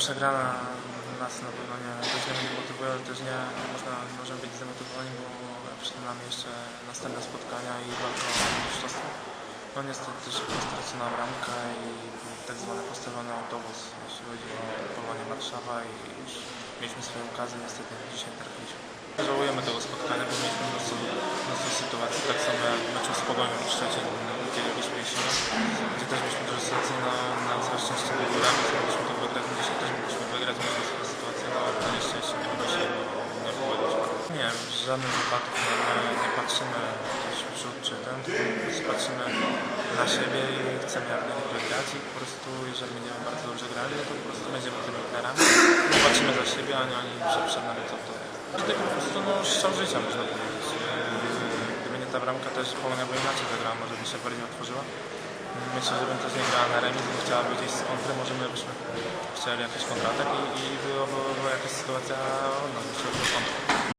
przegrana nas na pewno nie, też nie motywuje, ale też nie można, możemy być zdemotywowani, bo przed nami jeszcze następne spotkania i walka o mistrzostwo. No niestety szybko stracona bramka i tak zwany postawiony autobus, jeśli chodzi o Polonie Warszawa i już mieliśmy swoją okazję, niestety dzisiaj trafiliśmy. Żałujemy tego spotkania, bo mieliśmy mnóstwo, mnóstwo sytuacji, tak samo jak w meczu z Pogonią i Szczecin, gdzie mieliśmy Nie, w żadnym wypadku nie, nie, nie patrzymy gdzieś w przód czy ten, tylko patrzymy na siebie i chcemy jak najlepiej grać i po prostu jeżeli będziemy bardzo dobrze grali, no to po prostu będziemy tymi liderami. Nie patrzymy za siebie, ani oni przed, nami co to. Tutaj po prostu no, strzał życia można powiedzieć. Gdyby nie ta bramka też Polonia by inaczej zagrała, może by się bardziej otworzyła. Myślę, że bym też nie grała na remis, bym chciała gdzieś z kontry, może my byśmy chcieli jakiś kontratak i, i była, była, była jakaś sytuacja od nas, do kontra.